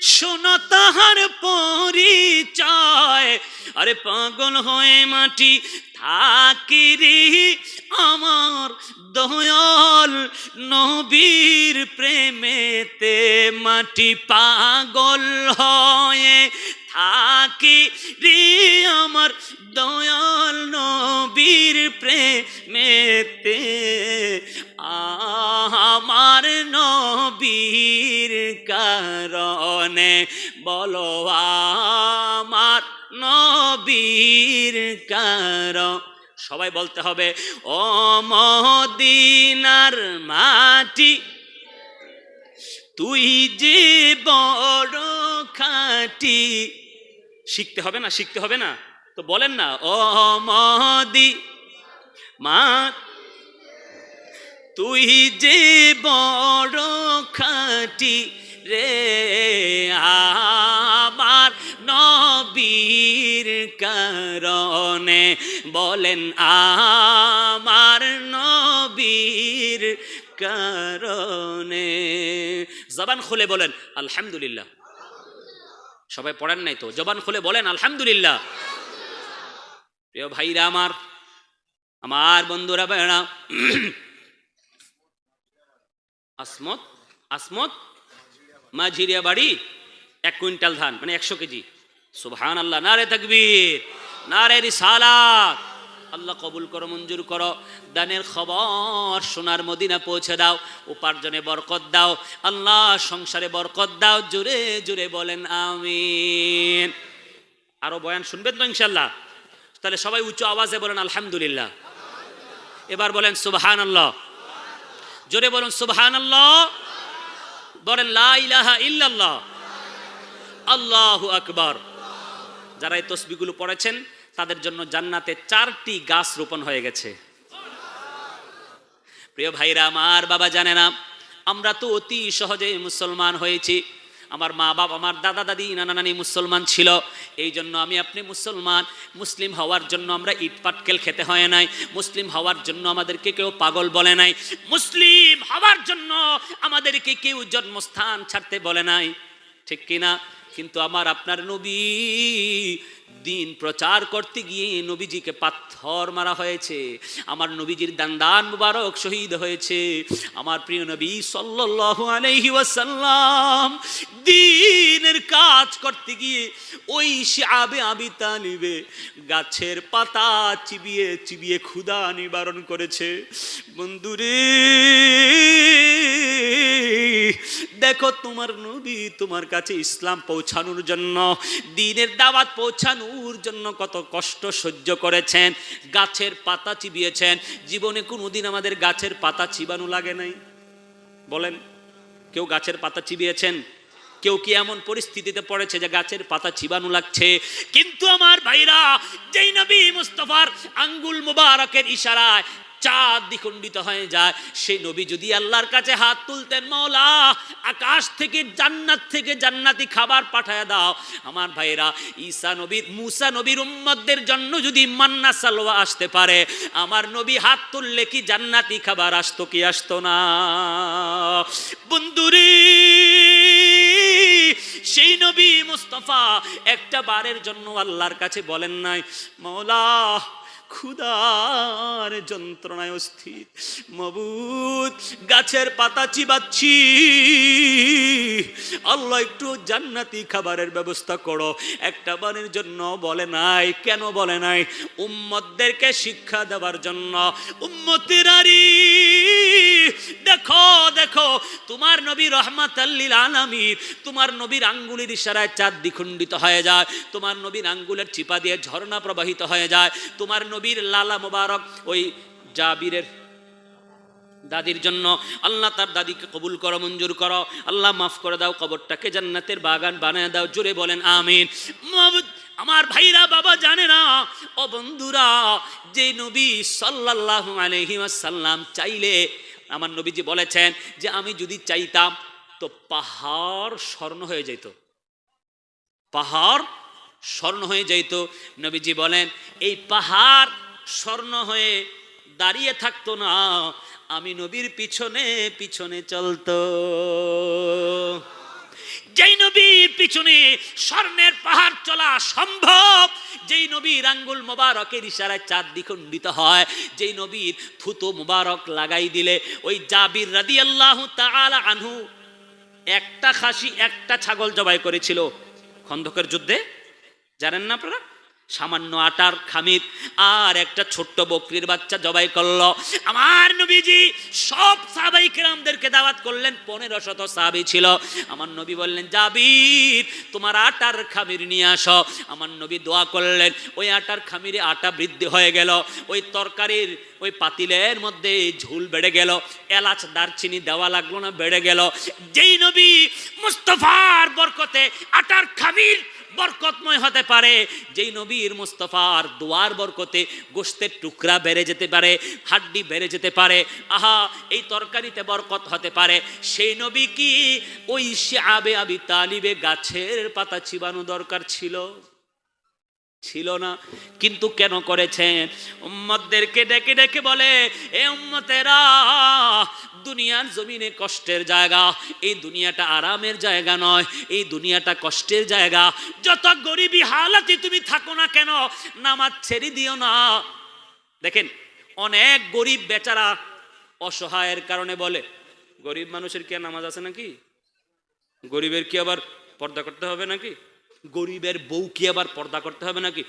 শোনো তাহার পরিচয়। আরে পাগল হয়ে মাটি থাকি রে, আমার দয়াল নবীর প্রেমেতে মাটি পাগল হয়ে থাকি রে, আমার দয়াল নবীর প্রেমেতে নবীর কারণে, বলো আমার নবীর কারণ। সবাই বলতে হবে, ও মদিনার মাটি, তুই যে বড় খাটি। শিখতে হবে না, শিখতে হবে না? তো বলেন না, ও মদি মা তুই যে বড় খাটি রে, আমার নবীর কারণে বলেন আমার নবীর কারণে। জবান খুলে বলেন, আলহামদুলিল্লাহ। সবাই পড়েন নাই তো, জবান খুলে বলেন, আলহামদুলিল্লাহ। প্রিয় ভাইরা আমার আমার বন্ধুরা বেড়া আসমত আসমত, মাঝিরিয়া বাড়ি এক কুইন্টাল ধান মানে একশো কেজি। সুবহান আল্লাহ নারে তকবীর, নারে রিসালাত। আল্লাহ কবুল করো, মঞ্জুর করো। দানের খবর সোনার মদিনা পৌঁছে দাও, উপার্জনে বরকত দাও, আল্লাহ সংসারে বরকত দাও, জোরে জোরে বলেন আমিন। আরও বয়ান শুনবেন তো ইনশাল্লাহ তাহলে সবাই উঁচু আওয়াজে বলেন আলহামদুলিল্লাহ। এবার বলেন সুবহান আল্লাহ জোরে বলুন সুবহান আল্লাহ বলেন, লা ইলাহা ইল্লাল্লাহ। আল্লাহু আকবার। যারা এই তসবিগুলো পড়েছেন, তাদের জন্য জান্নাতে চারটি গাছ রোপণ হয়ে গেছে। প্রিয় ভাইরা, আমার বাবা জানে না, আমরা তো অতি সহজে মুসলমান হয়েছি। আমার মা বাবা আমার দাদা দাদি, নানা নানি মুসলমান ছিল। এই জন্য আমি আপনি মুসলমান, মুসলিম হওয়ার জন্য আমরা ইট পাটকেল খেতে হয় নাই। মুসলিম হওয়ার জন্য আমাদেরকে কেউ পাগল বলে নাই। মুসলিম হওয়ার জন্য আমাদেরকে কেউ জন্মস্থান ছাড়তে বলে নাই। ঠিক কিনা? কিন্তু আমার আপনার নবী দিন প্রচার করতে গিয়ে নবীজিকে পাথর মারা হয়েছে। আমার নবীজির দান্দান মুবারক শহীদ হয়েছে। আমার প্রিয় নবী সাল্লাল্লাহু আলাইহি ওয়াসাল্লাম দিনের কাজ করতে গিয়ে ওই শিআবে আবি তালিবে গাছের পাতা চিবিয়ে চিবিয়ে ক্ষুধা নিবারণ করেছে। বন্ধুরে দেখো তোমার নবী তোমার কাছে ইসলাম পৌঁছানোর জন্য, দিনের দাওয়াত পৌঁছানোর জন্য কত কষ্ট সহ্য করেছেন, গাছের পাতা চিবিয়েছেন, জীবনে কোনোদিন আমাদের গাছের পাতা চিবানো লাগে নাই। বলেন, কেউ গাছের পাতা চিবিয়েছেন? কেউ কি এমন পরিস্থিতিতে পড়েছে যে গাছের পাতা চিবানো লাগছে? কিন্তু আমার ভাইরা, যেই নবী মুস্তফার আঙ্গুল মুবারকের ইশারায় চাঁদ দ্বিখণ্ডিত হয়ে যায়। সেই নবী যদি আল্লাহর কাছে হাত তুলতেন মৌলা আকাশ থেকে, জান্নাত থেকে জান্নাতি খাবার পাঠায় দাও। আমার ভাইরা ঈসা নবীর মুসা নবীর উম্মতদের জন্য যদি মান্না সালোয়া আসতে পারে, আমার নবী হাত তুললে কি জান্নাতি খাবার আসতো, কি আসতো না? বন্ধুরে, সেই নবী মুস্তফা একটা বারের জন্য আল্লাহর কাছে বলেন নাই মৌলা ক্ষুদার যন্ত্রণায় অস্থির। মবুত গাছের পাতা চিবাচ্ছি। আল্লাহ, একটু জান্নাতি খাবারের ব্যবস্থা করো। একটা বারের জন্য বলে নাই, কেন বলে নাই? উম্মতদেরকে শিক্ষা দেওয়ার জন্য। উম্মতের আরি দেখো দেখো, তোমার নবী রহমাত আল্লিল আলামির তোমার নবীর আঙ্গুলির ইশারায় চাঁদ দ্বিখণ্ডিত হয়ে যায়, তোমার নবীর আঙ্গুলের চিপা দিয়ে ঝর্ণা প্রবাহিত হয়ে যায়, তোমার নবীর লালা মোবারক ওই জাবিরের দাদির জন্য, আল্লাহ তার দাদিকে কবুল করো, মঞ্জুর করো, আল্লাহ মাফ করে দাও, কবরটাকে জান্নাতের বাগান বানিয়ে দাও জোরে বলেন আমিন। আমার ভাইরা, বাবা জানে না, ও বন্ধুরা, যে নবী সাল্লাল্লাহু আলাইহি ওয়াসাল্লাম চাইলে আমার নবীজি বলেছেন যে আমি যদি চাইতাম তো পাহাড় স্বর্ণ হয়ে যেত পাহাড় স্বর্ণ হয়ে যেত নবীজি বলেন, এই পাহাড় স্বর্ণ হয়ে দাঁড়িয়ে থাকতো না, আমি নবীর পিছনে পিছনে চলতো। যেই নবীর পিছনে স্বর্ণের পাহাড় চলা সম্ভব, যেই নবীর আঙ্গুল মোবারকের ইশারায় চার দ্বিখণ্ডিত হয়, যেই নবীর ফুতো মোবারক লাগাই দিলে, ওই জাবির রাদি আল্লাহ আনহু একটা খাসি, একটা ছাগল জবাই করেছিল খন্দকের যুদ্ধে। জানেন না আপনারা? সামান্য আটার খামির, আর একটা ছোট্ট বকরির বাচ্চা জবাই করল। আমার নবীজি সব সাহাবাই কেরামদেরকে দাওয়াত করলেন, পনেরো শত সাহাবি ছিল। আমার নবী বললেন, জাবির, তোমার আটার খামির নিয়ে আসো। আমার নবী দোয়া করলেন, ওই আটার খামিরে আটা বৃদ্ধি হয়ে গেল। ওই তরকারির, ওই পাতিলের মধ্যে ঝুল বেড়ে গেল। এলাচ, দারচিনি দেওয়া লাগল না, বেড়ে গেল। যেই নবী মুস্তফার বরকতে আটার খামির বরকতময় হতে পারে। যেই নবীর মুস্তফার দোয়ার বরকতে গোস্তের টুকরা বেড়ে যেতে পারে, হাড্ডি বেড়ে যেতে পারে, আহা, এই তরকারিতে বরকত হতে পারে। সেই নবী কি ওই আবে আবি তালিবে গাছের পাতা চিবানো দরকার ছিল? ছিল না। কিন্তু কেন করেছেন উম্মতদেরকে ডেকে ডেকে বলে, এ উম্মতেরা, দুনিয়ার জমিনে কষ্টের জায়গা, এই দুনিয়াটা আরামের জায়গা নয়, এই দুনিয়াটা কষ্টের জায়গা। যত গরিবী হালাতে তুমি থাকো না কেন, নামাজ ছেড়ে দিও না। দেখেন, অনেক গরিব বেচারা অসহায়ের কারণে বলে, গরিব মানুষের কি নামাজ আছে নাকি? গরিবের কি আবার পর্দা করতে হবে নাকি? গরিবের বউ কি আবার পর্দা করতে হবে নাকি?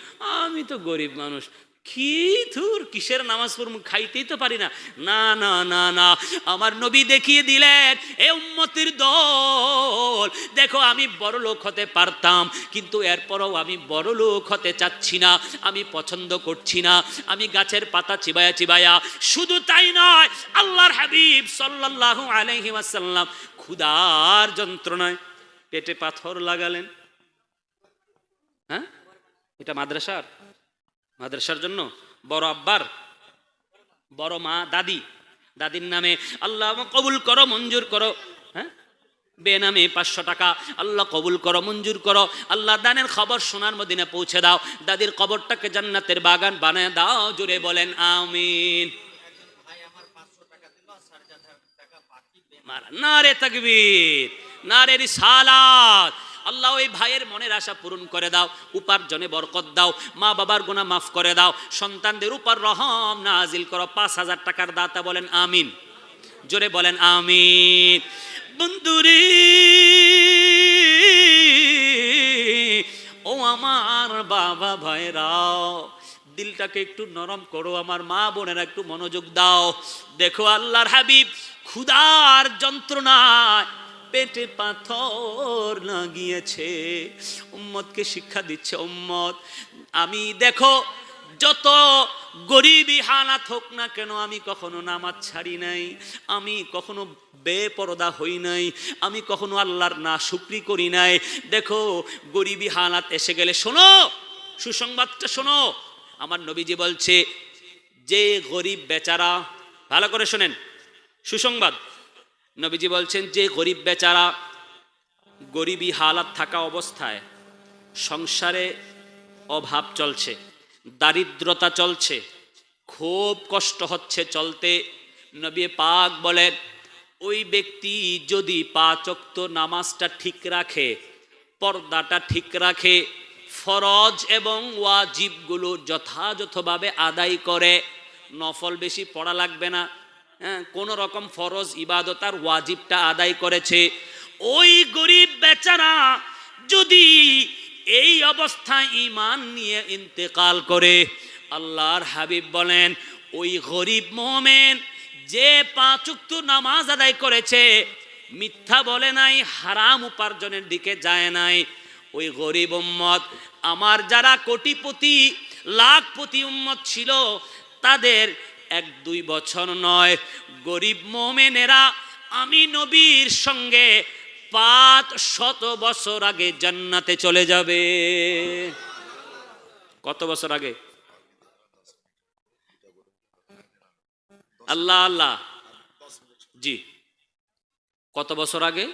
আমি তো গরিব মানুষ। কি থুর কিসের নামাজ পড়ব? খাইতেই তো পারি না। না না না না। আমার নবী দেখিয়ে দিলেন, এ উম্মতির দল, দেখো আমি বড় লোক হতে পারতাম, কিন্তু এরপরও আমি বড় লোক হতে চাচ্ছি না, আমি পছন্দ করছি না, আমি গাছের পাতা চিবায়া চিবায়া, শুধু তাই নয়, আল্লাহর হাবিব সাল্লাল্লাহু আলাইহি ওয়াসাল্লাম ক্ষুধার যন্ত্রণায় পেটে পাথর লাগালেন। হ্যাঁ? এটা মাদ্রাসার? মাদ্রাসার জন্য? বড় আব্বার? বড় মা, দাদি? দাদির নামে, আল্লাহ কবুল করো, মঞ্জুর করো। হ্যাঁ? বেনামে পাঁচশো টাকা। আল্লাহ কবুল করো, মঞ্জুর করো। আল্লাহ দানের খবর সোনার মদিনে পৌঁছে দাও। দাদির কবরটাকে জান্নাতের বাগান বানায় দাও, জুড়ে বলেন, আমিন। না রে তকবীর না রে রিসালাত। আল্লাহ ওই ভাইয়ের মনের আশা পূরণ করে দাও, উপার্জনে বরকত দাও, মা বাবার গুণা মাফ করে দাও, সন্তানদের উপর রহম নাজিল করো, পাঁচ হাজার টাকার দাতা বলেন আমিন। জোরে বলেন আমিন। বন্ধুরে, ও আমার বাবা ভাইরাও দিলটাকে একটু নরম করো, আমার মা বোনেরা একটু মনোযোগ দাও। দেখো আল্লাহর হাবিব, ক্ষুধার যন্ত্রণায় পেটে পাথর লাগিয়েছে। উম্মতকে শিক্ষা দিচ্ছে, উম্মত, আমি দেখো, যত গরিবই হালাত হোক না কেন, আমি কখনো নামাজ ছাড়ি নাই, আমি কখনো বেপরদা হই নাই, আমি কখনো আল্লাহর না শুক্রি করি নাই। দেখো, গরিবী হালাত এসে গেলে শোনো, সুসংবাদটা শোনো। আমার নবীজি বলছে, যে গরিব বেচারা, ভালো করে শোনেন, সুসংবাদ নবীজি বলছেন, যে গরিব বেচারা গরিবী হালাত থাকা অবস্থায় সংসারে অভাব চলছে, দারিদ্রতা চলছে, খুব কষ্ট হচ্ছে চলতে। নবী পাক বলেন, ওই ব্যক্তি যদি পাচক্ত নামাজটা ঠিক রাখে, পর্দাটা ঠিক রাখে, ফরজ এবং ওয়াজিবগুলো যথাযথভাবে আদায় করে, নফল বেশি পড়া লাগবে না কোনো রকম ফরজ ইবাদতার ওয়াজিবটা আদায় করেছে। ওই গরিব বেচারা যদি এই অবস্থায় ইমান নিয়ে ইন্তেকাল করে, আল্লাহর হাবিব বলেন, ওই গরিব মোমেন যে পাঁচুক্ত নামাজ আদায় করেছে, মিথ্যা বলে নাই, হারাম উপার্জনের দিকে যায় নাই। ওই গরিব উম্মত, আমার যারা কোটিপতি, লাখপতি উম্মত ছিল, তাদের এক দুই বছর নয়। গরিব মোমেনেরা, আমি নবীর সঙ্গে পাঁচ শত বছর আগে জান্নাতে চলে যাবে। কত বছর আগে? আল্লাহ আল্লাহ। জি। কত বছর আগে?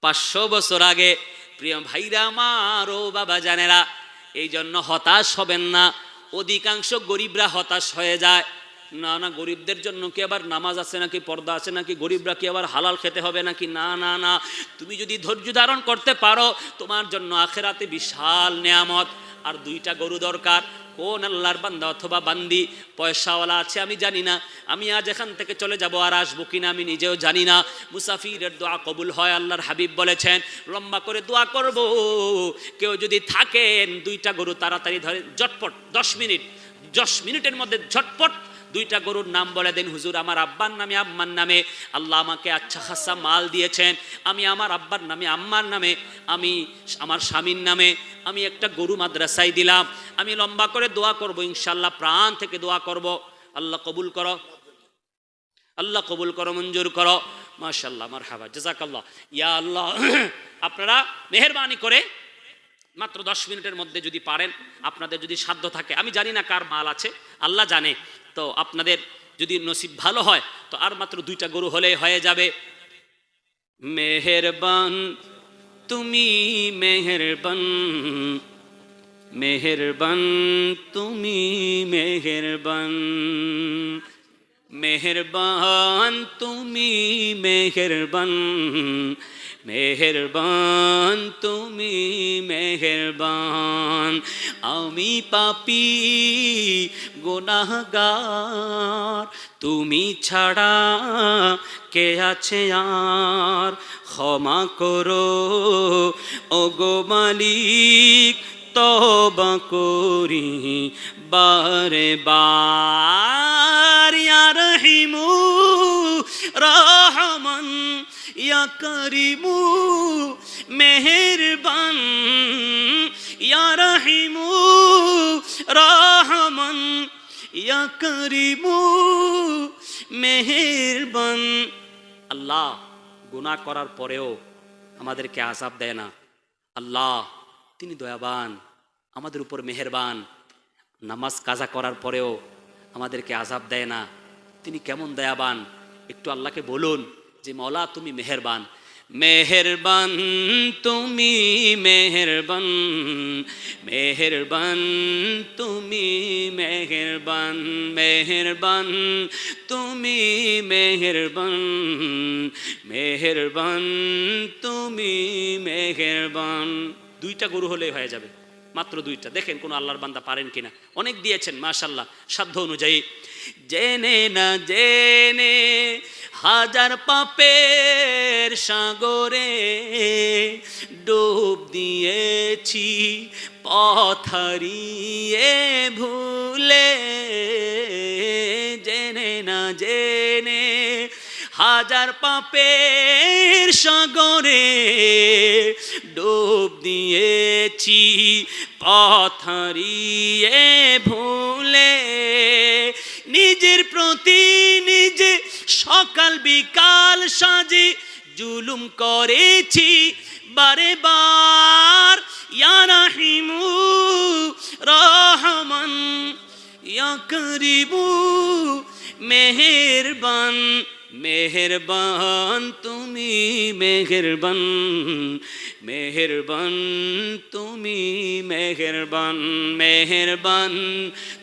পাঁচশো বছর আগে। প্রিয় ভাইরা আমার, ও বাবা জানেরা এই জন্য হতাশ হবেন না। অধিকাংশ গরিবরা হতাশ হয়ে যায়। না না, গরিবদের জন্য কি আবার নামাজ আছে নাকি, পর্দা আছে নাকি, গরিবরা কি আবার হালাল খেতে হবে নাকি? না না না। তুমি যদি ধৈর্য ধারণ করতে পারো, তোমার জন্য আখেরাতে বিশাল নেয়ামত। আর দুইটা গরু দরকার, কোন আল্লাহর বান্দা অথবা বান্দি, পয়সাওয়ালা আছে আমি জানি না। আমি আজ এখান থেকে চলে যাব আর আসব কিনা আমি নিজেও জানি না। মুসাফিরের দোয়া কবুল হয়, আল্লাহর হাবিব বলেছেন, লম্বা করে দোয়া করব। কেউ যদি থাকেন, দুইটা গরু তাড়াতাড়ি ধরে, ঝটপট, দশ মিনিট, দশ মিনিটের মধ্যে ঝটপট দুইটা গরুর নাম বলে দেন, হুজুর, আমার আব্বার নামে আম্মার নামে আল্লাহ আমাকে আচ্ছা খাসা মাল দিয়েছেন। আমি আমার আব্বার নামে, আম্মার নামে, আমি আমার স্বামীর নামে, আমি একটা গরু মাদ্রাসায় দিলাম। আমি লম্বা করে দোয়া করব ইনশাল্লাহ প্রাণ থেকে দোয়া করব। আল্লাহ কবুল করো। আল্লাহ কবুল করো, মঞ্জুর করো। মাশাল্লাহ আমার হাবা জাজাকাল্লাহ ইয়া আল্লাহ, আপনারা মেহরবানি করে মাত্র দশ মিনিটের মধ্যে যদি পারেন, আপনাদের যদি সাধ্য থাকে। আমি জানি না কার মাল আছে, আল্লাহ জানে। তো আপনাদের যদি নসিব ভালো হয়, তো আর মাত্র দুইটা গরু হলে হয়ে যাবে। মেহেরবান, তুমি মেহেরবান মেহেরবান, তুমি মেহেরবান। মেহেরবান, তুমি মেহেরবান মেহেরবান, তুমি মেহেরবান। আমি পাপি, গোনাহগার, তুমি ছাড়া কে আছে আর? ক্ষমা করো ও গো মালিক তবা করি। বারে বার রহিমু রহমান ইয়া করিমু মেহেরবান, ইয়া রহিমু, রহমান, ইয়া করিমু, মেহেরবান। আল্লাহ গুনাহ করার পরেও আমাদেরকে আজাব দেয় না। আল্লাহ, তিনি দয়াবান, আমাদের উপর মেহেরবান। নামাজ কাজা করার পরেও আমাদেরকে আজাব দেয় না। তিনি কেমন দয়াবান? একটু আল্লাহকে বলুন। যে মৌলা তুমি মেহেরবান। মেহেরবান তুমি মেহেরবান মেহেরবান তুমি মেহেরবান মেহেরবান তুমি মেহেরবান মেহেরবান তুমি মেহেরবান। দুইটা গরু হলে হয়ে যাবে, মাত্র দুইটা। দেখেন কোন আল্লাহর বান্দা পারেন কিনা। অনেক দিয়েছেন মাশাল্লাহ সাধ্য অনুযায়ী। জেনে না, জেনে হাজার পাপের সাগরে ডুব দিয়েছি পথারিয়ে ভুলে জেনে না জেনে হাজার পাপের সাগরে ডুব দিয়েছি পথারিয়ে ভুলে নিজের প্রতি সকাল বিকাল সাজে জুলুম করেছি বারে বার। ইয়া রাহিমু রহমান, ইয়া করিবু মেহেরবান। মেহেরবান তুমি মেহেরবান মেহেরবান তুমি মেহেরবান মেহেরবান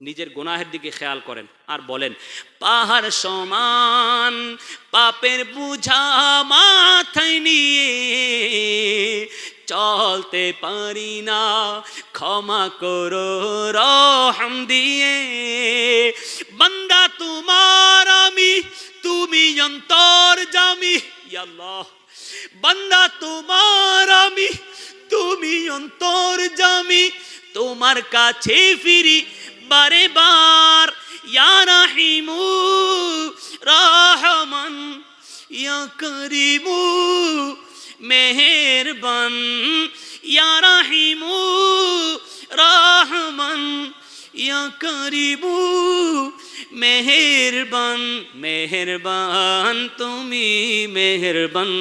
নিজের গুনাহের দিকে খেয়াল করেন আর বলেন, পাহাড় সমান, পাপের বুঝা মাথায় নিয়ে চলতে পারি না, ক্ষমা করো রহম দিয়ে। বান্দা তোমার আমি, তুমি অন্তর জামি আল্লাহ। বান্দা তোমার আমি, তুমি অন্তর জামি, তোমার কাছে ফিরি বারে বার, ইয়া রাহিমু, রহমান, ইয়া করিমু, মেহেরবান, ইয়া রাহিমু, রহমান, ইয়া করিমু, মেহেরবান মেহেরবান, তুমি মেহেরবান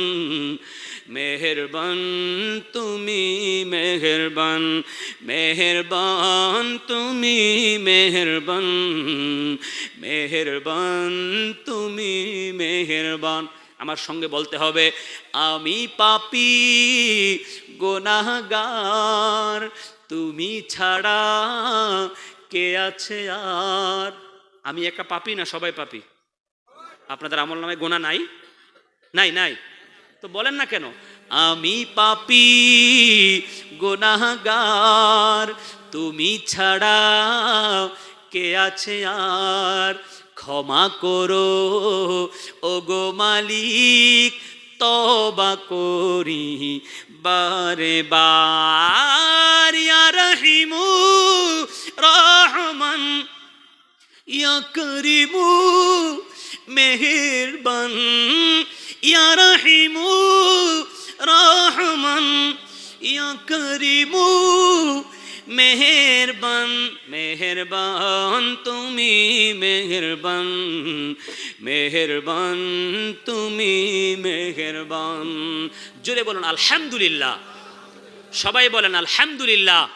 মেহেরবান তুমি মেহেরবান মেহেরবান তুমি মেহেরবান মেহেরবান তুমি মেহেরবান। আমার সঙ্গে বলতে হবে, আমি পাপি গোনাগার তুমি ছাড়া কে আছে আর? আমি একটা পাপি না, সবাই পাপি? আপনাদের আমল নামে গোনা নাই? নাই নাই। তো বলেন না কেন? আমি পাপি গোনাগার তুমি ছাড়া কে আছে আর? ক্ষমা করো ও গো মালিক তবা করি বারে বার রহিমু, রহমান ইয়া করিমু মেহেরবান ইয়া রহিমু, রহমান, ইয়া করিমু, মেহেরবান মেহেরবান, তুমি মেহেরবান মেহেরবান, তুমি মেহেরবান। জোরে বলুন, আলহামদুলিল্লাহ। সবাই বলেন, আলহামদুলিল্লাহ।